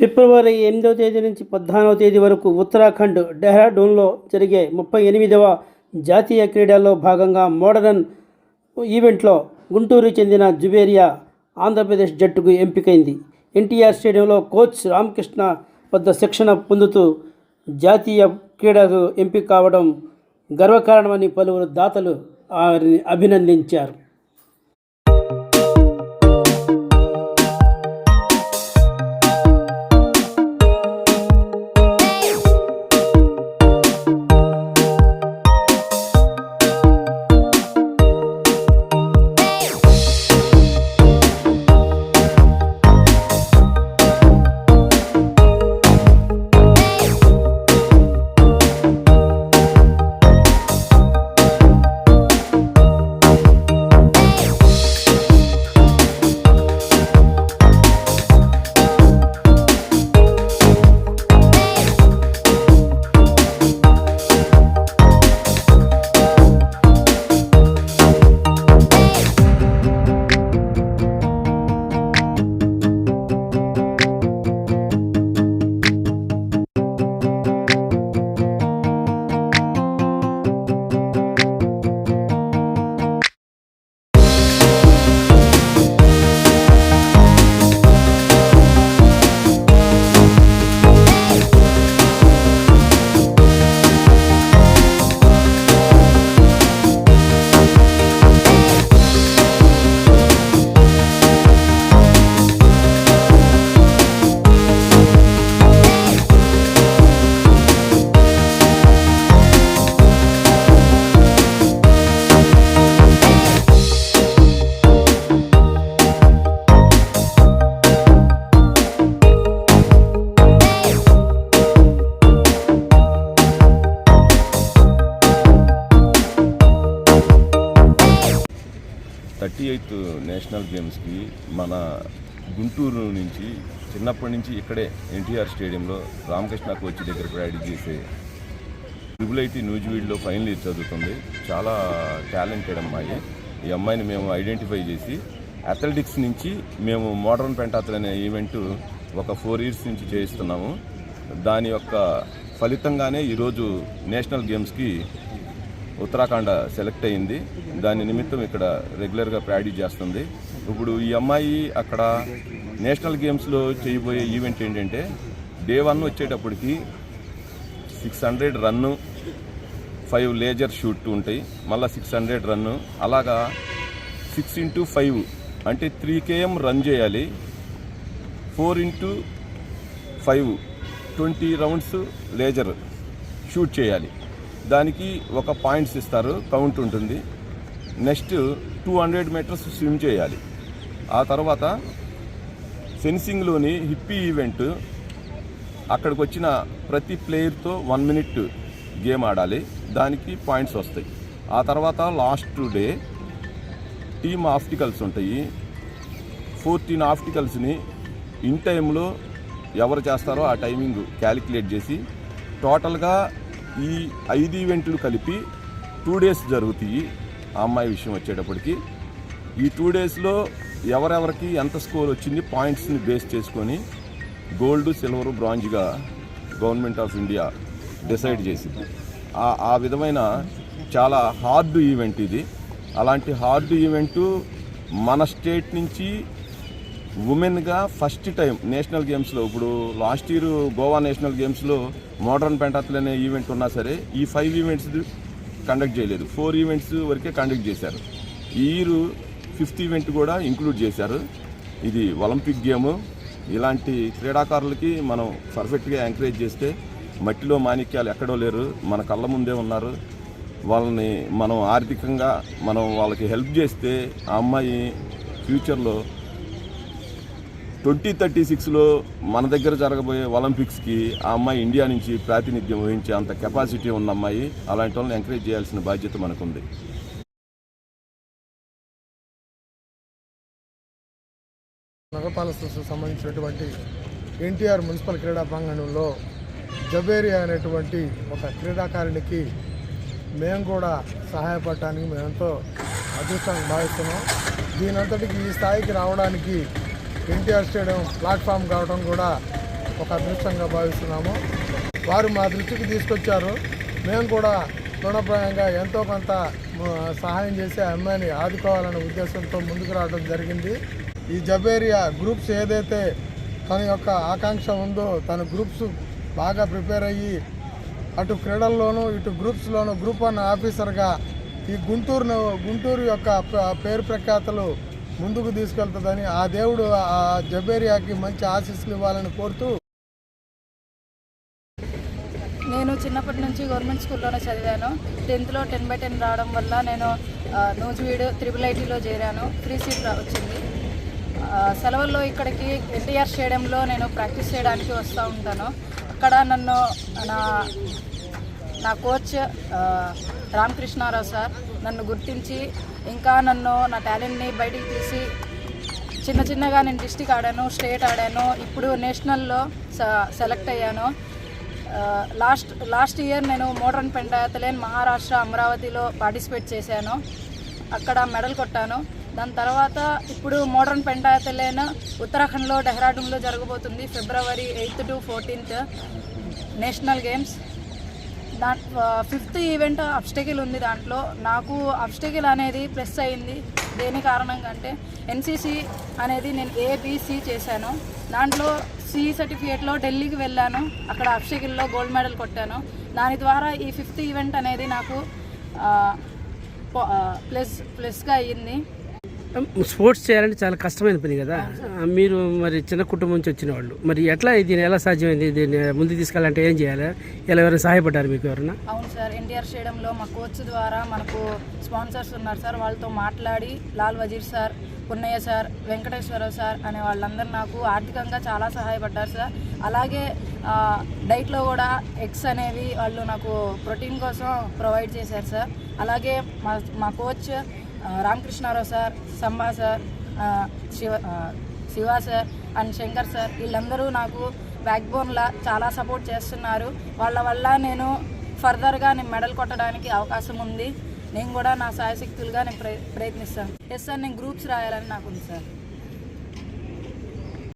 ఫిబ్రవరి ఎనిమిదవ తేదీ నుంచి పద్నాలుగవ తేదీ వరకు ఉత్తరాఖండ్ డెహ్రాడూన్లో జరిగే ముప్పై ఎనిమిదవ జాతీయ క్రీడల్లో భాగంగా మోడరన్ ఈవెంట్లో గుంటూరు చెందిన జుబేరియా ఆంధ్రప్రదేశ్ జట్టుకు ఎంపికైంది. ఎన్టీఆర్ స్టేడియంలో కోచ్ రామకృష్ణ వద్ద శిక్షణ పొందుతూ జాతీయ క్రీడకు ఎంపిక కావడం గర్వకారణమని పలువురు దాతలు వారిని అభినందించారు. ఎయిత్ నేషనల్ గేమ్స్కి మన గుంటూరు నుంచి చిన్నప్పటి నుంచి ఇక్కడే ఎన్టీఆర్ స్టేడియంలో రామకృష్ణ కోచ్ దగ్గర ప్రాక్టీస్ చేసే ట్రిపుల్ ఐటీ న్యూజివీడ్లో ఫైనల్ ఇయర్ చదువుతుంది. చాలా టాలెంటెడ్ అమ్మాయి. ఈ అమ్మాయిని మేము ఐడెంటిఫై చేసి అథ్లెటిక్స్ నుంచి మేము మోడర్న్ పెంటాథల్ అనే ఈవెంట్ ఒక ఫోర్ ఇయర్స్ నుంచి చేయిస్తున్నాము. దాని యొక్క ఫలితంగానే ఈరోజు నేషనల్ గేమ్స్కి ఉత్తరాఖండ్ సెలెక్ట్ అయింది దాని నిమిత్తం ఇక్కడ రెగ్యులర్గా ప్రాక్టీస్ చేస్తుంది. ఇప్పుడు ఈ అమ్మాయి అక్కడ నేషనల్ గేమ్స్లో చేయబోయే ఈవెంట్ ఏంటంటే డే వన్ వచ్చేటప్పటికి six hundred run five laser shoot ఉంటాయి. మళ్ళీ సిక్స్ హండ్రెడ్ రన్ను అలాగా సిక్స్ ఇంటూ ఫైవ్ అంటే త్రీ కేఎం రన్ చేయాలి. Four into five twenty rounds laser shoot చేయాలి. దానికి ఒక పాయింట్స్ ఇస్తారు కౌంట్ ఉంటుంది. Next two hundred metres swim చేయాలి. ఆ తర్వాత ఫెన్సింగ్లోని హిప్పీ ఈవెంట్ అక్కడికి వచ్చిన ప్రతి ప్లేయర్తో వన్ మినిట్ గేమ్ ఆడాలి. దానికి పాయింట్స్ వస్తాయి. ఆ తర్వాత లాస్ట్ డే టీమ్ ఆఫ్టికల్స్ ఉంటాయి. ఫోర్టీన్ ఆఫ్టికల్స్ని ఇన్ టైంలో ఎవరు చేస్తారో ఆ టైమింగ్ క్యాలిక్యులేట్ చేసి టోటల్గా ఈ ఐదు ఈవెంట్లు కలిపి టూ డేస్ జరుగుతాయి. ఆ అమ్మాయి విషయం వచ్చేటప్పటికి ఈ టూ డేస్లో ఎవరెవరికి ఎంత స్కోర్ వచ్చింది పాయింట్స్ని బేస్ చేసుకొని గోల్డ్ సిల్వర్ బ్రాంజ్గా గవర్నమెంట్ ఆఫ్ ఇండియా డిసైడ్ చేసింది. ఆ విధమైన చాలా హార్డ్ ఈవెంట్ ఇది. అలాంటి హార్డ్ ఈవెంటు మన స్టేట్ నుంచి ఉమెన్గా ఫస్ట్ టైం నేషనల్ గేమ్స్లో ఇప్పుడు లాస్ట్ ఇయర్ గోవా నేషనల్ గేమ్స్లో మోడర్న్ పెంటాథల్ అనే ఈవెంట్ ఉన్నా సరే ఈ ఫైవ్ ఈవెంట్స్ కండక్ట్ చేయలేదు. ఫోర్ ఈవెంట్స్ వరకే కండక్ట్ చేశారు. ఈ ఇయర్ ఫిఫ్త్ ఈవెంట్ కూడా ఇంక్లూడ్ చేశారు. ఇది ఒలింపిక్ గేమ్. ఇలాంటి క్రీడాకారులకి మనం పర్ఫెక్ట్గా ఎంకరేజ్ చేస్తే మట్టిలో మాణిక్యాలు ఎక్కడో లేరు మన కళ్ళ ముందే ఉన్నారు. వాళ్ళని మనం ఆర్థికంగా మనం వాళ్ళకి హెల్ప్ చేస్తే ఆ అమ్మాయి ఫ్యూచర్లో ట్వంటీ థర్టీ సిక్స్లో మన దగ్గర జరగబోయే ఒలింపిక్స్కి ఆ అమ్మాయి ఇండియా నుంచి ప్రాతినిధ్యం వహించే అంత కెపాసిటీ ఉన్న అమ్మాయి అలాంటి వాళ్ళని ఎంకరేజ్ చేయాల్సిన బాధ్యత మనకుంది. నగరపాలక సంస్థకు సంబంధించినటువంటి ఎన్టీఆర్ మున్సిపల్ క్రీడా ప్రాంగణంలో జబేరియా అనేటువంటి ఒక క్రీడాకారునికి మేము కూడా సహాయపడటానికి మేమెంతో అదృష్టాన్ని భావిస్తున్నాం. దీనంతటికి ఈ స్థాయికి రావడానికి ఎన్టీఆర్ స్టేడియం ప్లాట్ఫామ్ కావడం కూడా ఒక అదృష్టంగా భావిస్తున్నాము. వారు మా దృష్టికి తీసుకొచ్చారు. మేము కూడా రుణప్రాయంగా ఎంతో కొంత సహాయం చేసి అమ్మాయిని ఆదుకోవాలనే ఉద్దేశంతో ముందుకు రావడం జరిగింది. ఈ జబేరియా గ్రూప్స్ ఏదైతే తన యొక్క ఆకాంక్ష ఉందో తన గ్రూప్స్ బాగా ప్రిపేర్ అయ్యి అటు క్రీడల్లోనూ ఇటు గ్రూప్స్లోనూ గ్రూప్ వన్ ఆఫీసర్గా ఈ గుంటూరును గుంటూరు యొక్క పేరు ప్రఖ్యాతలు ముందుకు తీసుకెళ్తుందని ఆ దేవుడు ఆ జబేరియాకి మంచి ఆశీస్సులు ఇవ్వాలని కోరుతూ నేను చిన్నప్పటి నుంచి గవర్నమెంట్ స్కూల్లోనే చదివాను. టెన్త్లో టెన్ బై టెన్ రావడం వల్ల నేను నూజివీడు త్రిబుల్ ఐటీలో చేరాను. ఫ్రీ సీట్ వచ్చింది. సెలవుల్లో ఇక్కడికి ఎన్టీఆర్ స్టేడియంలో నేను ప్రాక్టీస్ చేయడానికి వస్తూ ఉంటాను. అక్కడ నన్ను నా నా కోచ్ రామకృష్ణారావు సార్ నన్ను గుర్తించి ఇంకా నన్ను నా టాలెంట్ని బయటికి తీసి చిన్న చిన్నగా నేను డిస్టిక్ ఆడాను స్టేట్ ఆడాను ఇప్పుడు నేషనల్లో స- సెలెక్ట్ అయ్యాను. లాస్ట్ లాస్ట్ ఇయర్ నేను మోడర్న్ పెంటాయతలేన్ మహారాష్ట్ర అమరావతిలో పార్టిసిపేట్ చేశాను. అక్కడ మెడల్ కొట్టాను. దాని తర్వాత ఇప్పుడు మోడర్న్ పెంటాయతలేన్ ఉత్తరాఖండ్లో డెహ్రాడూన్లో జరగబోతుంది February eighth to fourteenth national games. నా ఫిఫ్త్ ఈవెంట్ అబ్స్టకిల్ ఉంది దాంట్లో. నాకు అబ్స్టకిల్ అనేది ప్లస్ అయింది దేని కారణంగా అంటే ఎన్సీసీ అనేది నేను ఏబిసి చేశాను. దాంట్లో సి సర్టిఫికేట్లో ఢిల్లీకి వెళ్ళాను. అక్కడ అబ్స్టకిల్లో గోల్డ్ మెడల్ కొట్టాను. దాని ద్వారా ఈ ఫిఫ్త్ ఈవెంట్ అనేది నాకు ప్లస్ ప్లస్గా అయ్యింది. స్పోర్ట్స్ చేయాలంటే చాలా కష్టమైన పని కదా. మీరు మరి చిన్న కుటుంబం నుంచి వచ్చిన వాళ్ళు మరి ఎట్లా దీన్ని ఎలా సాధ్యమైంది? దీన్ని ముందు తీసుకెళ్ళాలంటే ఏం చేయాలి? ఎలా ఎవరైనా సహాయపడ్డారు మీకు ఎవరైనా అవును సార్ ఎన్టీఆర్ స్టేడియంలో మా కోచ్ ద్వారా మనకు స్పాన్సర్స్ ఉన్నారు సార్. వాళ్ళతో మాట్లాడి Lal Wazir sir Punnaiah sir Venkateswara Rao sir అనే వాళ్ళందరూ నాకు ఆర్థికంగా చాలా సహాయపడ్డారు సార్. అలాగే డైట్లో కూడా ఎగ్స్ అనేవి వాళ్ళు నాకు ప్రోటీన్ కోసం ప్రొవైడ్ చేశారు సార్. అలాగే మా మా coach Ramakrishna Rao sir Samba sir Shiva Shiva Shiva sir and Shankar sir వీళ్ళందరూ నాకు బ్యాక్ బోన్లా చాలా సపోర్ట్ చేస్తున్నారు. వాళ్ళ వల్ల నేను ఫర్దర్గా నేను మెడల్ కొట్టడానికి అవకాశం ఉంది. నేను కూడా నా సాయశక్తులుగా నేను ప్రయత్నిస్తాను. ఎస్ సార్ నేను గ్రూప్స్ రాయాలని నాకు ఉంది సార్